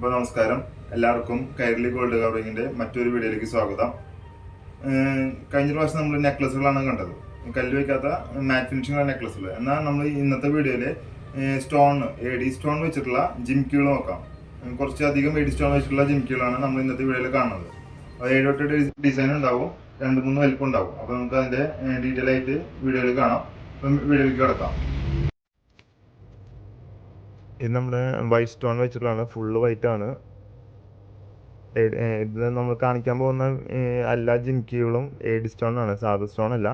അപ്പോൾ നമസ്കാരം. എല്ലാവർക്കും കൈരളി ഗോൾഡ് കവറിങ്ങിന്റെ മറ്റൊരു വീഡിയോയിലേക്ക് സ്വാഗതം. കഴിഞ്ഞ പ്രാവശ്യം നമ്മൾ നെക്ലസുകളാണ് കണ്ടത്. കല്ല് വയ്ക്കാത്ത മാറ്റ് ഫിനിഷിംഗ് നെക്ലസുകൾ. എന്നാൽ നമ്മൾ ഇന്നത്തെ വീഡിയോയിൽ സ്റ്റോൺ എ ഡി സ്റ്റോൺ വെച്ചിട്ടുള്ള ജിംകികൾ നോക്കാം. കുറച്ചധികം എ ഡി സ്റ്റോൺ വെച്ചിട്ടുള്ള ജിംകികളാണ് നമ്മൾ ഇന്നത്തെ വീഡിയോയിൽ കാണുന്നത്. അത് ഏഴോട്ട് ഡിസൈൻ ഉണ്ടാവും. രണ്ട് മൂന്ന് വലിപ്പം ഉണ്ടാവും അപ്പോൾ നമുക്ക് അതിന്റെ ഡീറ്റെയിൽ ആയിട്ട് വീഡിയോയിൽ കാണാം. അപ്പം വീഡിയോയിലേക്ക് കിടക്കാം. ഇത് നമ്മൾ വൈറ്റ് സ്റ്റോൺ വെച്ചിട്ടുള്ളതാണ്. ഫുള്ള് വൈറ്റ് ആണ്. ഇത് നമ്മൾ കാണിക്കാൻ പോകുന്ന എല്ലാ ജിൻകികളും എയ്ഡ് സ്റ്റോൺ ആണ്. സാധാ സ്റ്റോൺ അല്ല.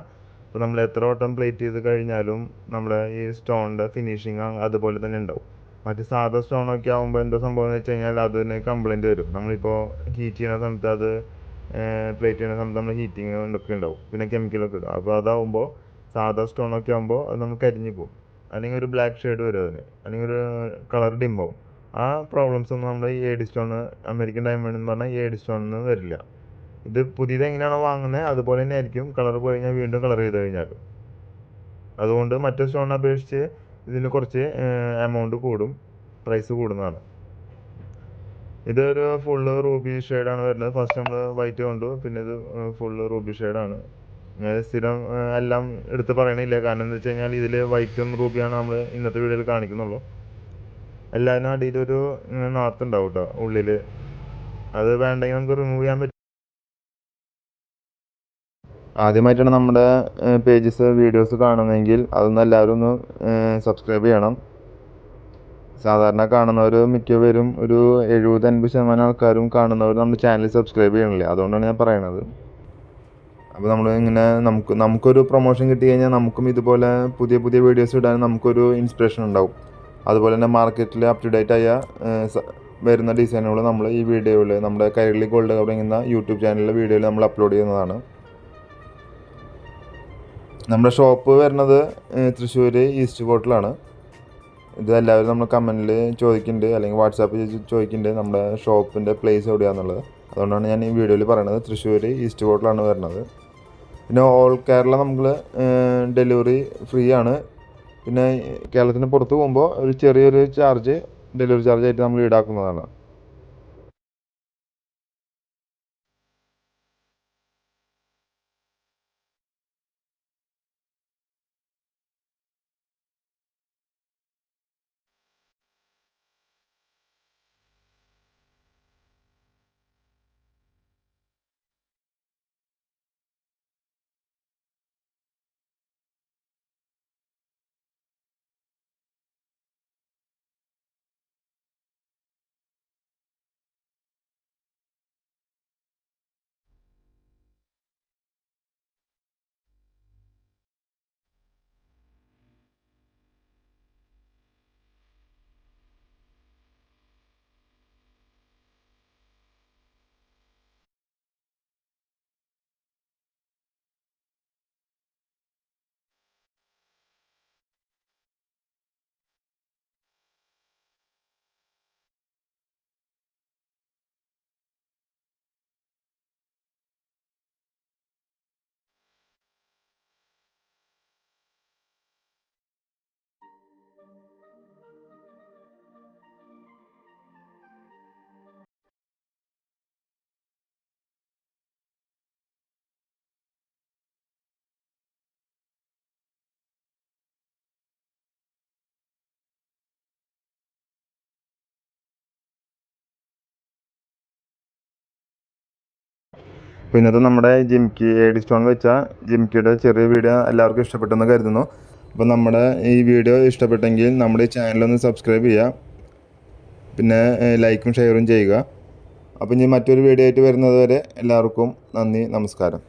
അപ്പോൾ നമ്മൾ എത്ര വട്ടം പ്ലേറ്റ് ചെയ്ത് കഴിഞ്ഞാലും നമ്മുടെ ഈ സ്റ്റോണിന്റെ ഫിനിഷിങ് അതുപോലെ തന്നെ ഉണ്ടാവും. മറ്റ് സാധാ സ്റ്റോൺ ഒക്കെ ആകുമ്പോൾ എന്താ സംഭവം എന്ന് വെച്ച് കഴിഞ്ഞാൽ അതിന് കംപ്ലൈന്റ് വരും. നമ്മളിപ്പോൾ ഹീറ്റ് ചെയ്യുന്ന സമയത്ത് അത് പ്ലേറ്റ് ചെയ്യുന്ന സമയത്ത് നമ്മൾ ഹീറ്റിംഗ് ഒക്കെ ഉണ്ടാവും. പിന്നെ കെമിക്കലൊക്കെ ഇടും. അപ്പോൾ അതാവുമ്പോൾ സാധാ സ്റ്റോൺ ഒക്കെ ആകുമ്പോൾ അത് നമുക്ക് കരിഞ്ഞു പോകും. അല്ലെങ്കിൽ ഒരു ബ്ലാക്ക് ഷെയ്ഡ് വരും അതിന്. അല്ലെങ്കിൽ ഒരു കളർ ഡിമ്പാവും ആ പ്രോബ്ലംസ് ഒന്നും നമ്മുടെ ഈ ഡി സ്റ്റോൺ അമേരിക്കൻ ഡയമണ്ട് എന്ന് പറഞ്ഞാൽ ഈ സ്റ്റോണിൽ സ്റ്റോണിന് വരില്ല. ഇത് പുതിയത് എങ്ങനെയാണോ വാങ്ങുന്നത് അതുപോലെ തന്നെ ആയിരിക്കും. കളർ പോയി കഴിഞ്ഞാൽ വീണ്ടും കളർ ചെയ്ത് കഴിഞ്ഞാൽ. അതുകൊണ്ട് മറ്റേ സ്റ്റോണിനെ അപേക്ഷിച്ച് ഇതിന് കുറച്ച് എമൗണ്ട് കൂടും. പ്രൈസ് കൂടുന്നതാണ്. ഇതൊരു ഫുള്ള് റൂബി ഷെയ്ഡാണ് വരുന്നത്. ഫസ്റ്റ് നമ്മൾ വൈറ്റ് കൊണ്ടു പിന്നെ ഇത് ഫുള്ള് റൂബി ഷെയ്ഡാണ് സ്ഥിരം എല്ലാം എടുത്ത് പറയണില്ല. കാരണം എന്താ വെച്ച് കഴിഞ്ഞാൽ ഇതിൽ വൈക്കം റൂബിയാണ് നമ്മൾ ഇന്നത്തെ വീഡിയോയിൽ കാണിക്കുന്നുള്ളൂ. അടിയിലൊരു ഇങ്ങനെ നാത്തുണ്ടാവും കേട്ടോ ഉള്ളിൽ അത് വേണ്ടെങ്കിൽ നമുക്ക് റിമൂവ് ചെയ്യാൻ പറ്റും. ആദ്യമായിട്ടാണ് നമ്മുടെ പേജസ് വീഡിയോസ് കാണുന്നതെങ്കിൽ അതൊന്ന് എല്ലാവരും ഒന്ന് സബ്സ്ക്രൈബ് ചെയ്യണം. സാധാരണ കാണുന്നവർ മിക്കവരും ഒരു എഴുപത് അൻപത് ശതമാനം ആൾക്കാരും കാണുന്നവർ നമ്മുടെ ചാനൽ സബ്സ്ക്രൈബ് ചെയ്യണില്ല? അതുകൊണ്ടാണ് ഞാൻ പറയണത്. അപ്പോൾ നമ്മൾ ഇങ്ങനെ നമുക്ക് നമുക്കൊരു പ്രൊമോഷൻ കിട്ടി കഴിഞ്ഞാൽ നമുക്കും ഇതുപോലെ പുതിയ പുതിയ വീഡിയോസ് ഇടാൻ നമുക്കൊരു ഇൻസ്പിറേഷൻ ഉണ്ടാവും. അതുപോലെ തന്നെ മാർക്കറ്റിൽ അപ് ടു ഡേറ്റ് ആയ വരുന്ന ഡിസൈനുകൾ നമ്മൾ ഈ വീഡിയോയിൽ നമ്മുടെ കൈരളി ഗോൾഡ് എന്ന യൂട്യൂബ് ചാനലിലെ വീഡിയോയിൽ നമ്മൾ അപ്ലോഡ് ചെയ്യുന്നതാണ്. നമ്മുടെ ഷോപ്പ് വരുന്നത് തൃശ്ശൂർ ഈസ്റ്റ് കോട്ടിലാണ്. ഇത് എല്ലാവരും നമ്മൾ കമന്റിൽ ചോദിക്കുന്നുണ്ട് അല്ലെങ്കിൽ വാട്സാപ്പിൽ ചോദിക്കുന്നുണ്ട് നമ്മുടെ ഷോപ്പിന്റെ പ്ലേസ് എവിടെയാണെന്നുള്ളത് അതുകൊണ്ടാണ് ഞാൻ ഈ വീഡിയോയിൽ പറയുന്നത് തൃശ്ശൂർ ഈസ്റ്റ് കോട്ടിലാണ് വരുന്നത്. പിന്നെ ഓൾ കേരള നമ്മൾ ഡെലിവറി ഫ്രീ ആണ്. പിന്നെ കേരളത്തിന് പുറത്ത് പോകുമ്പോൾ ഒരു ചെറിയൊരു ചാർജ് ഡെലിവറി ചാർജ് ആയിട്ട് നമ്മൾ ഈടാക്കുന്നതാണ്. അപ്പോൾ ഇന്നത്തെ നമ്മുടെ ജിംകി എഡി സ്റ്റോൺ വെച്ച ജിംകിയുടെ ചെറിയ വീഡിയോ എല്ലാവർക്കും ഇഷ്ടപ്പെട്ടെന്ന് കരുതുന്നു. അപ്പോൾ നമ്മുടെ ഈ വീഡിയോ ഇഷ്ടപ്പെട്ടെങ്കിൽ നമ്മുടെ ഈ ചാനലൊന്ന് സബ്സ്ക്രൈബ് ചെയ്യുക പിന്നെ ലൈക്കും ഷെയറും ചെയ്യുക. അപ്പോൾ ഇനി മറ്റൊരു വീഡിയോ ആയിട്ട് വരുന്നത് വരെ എല്ലാവർക്കും നന്ദി നമസ്കാരം.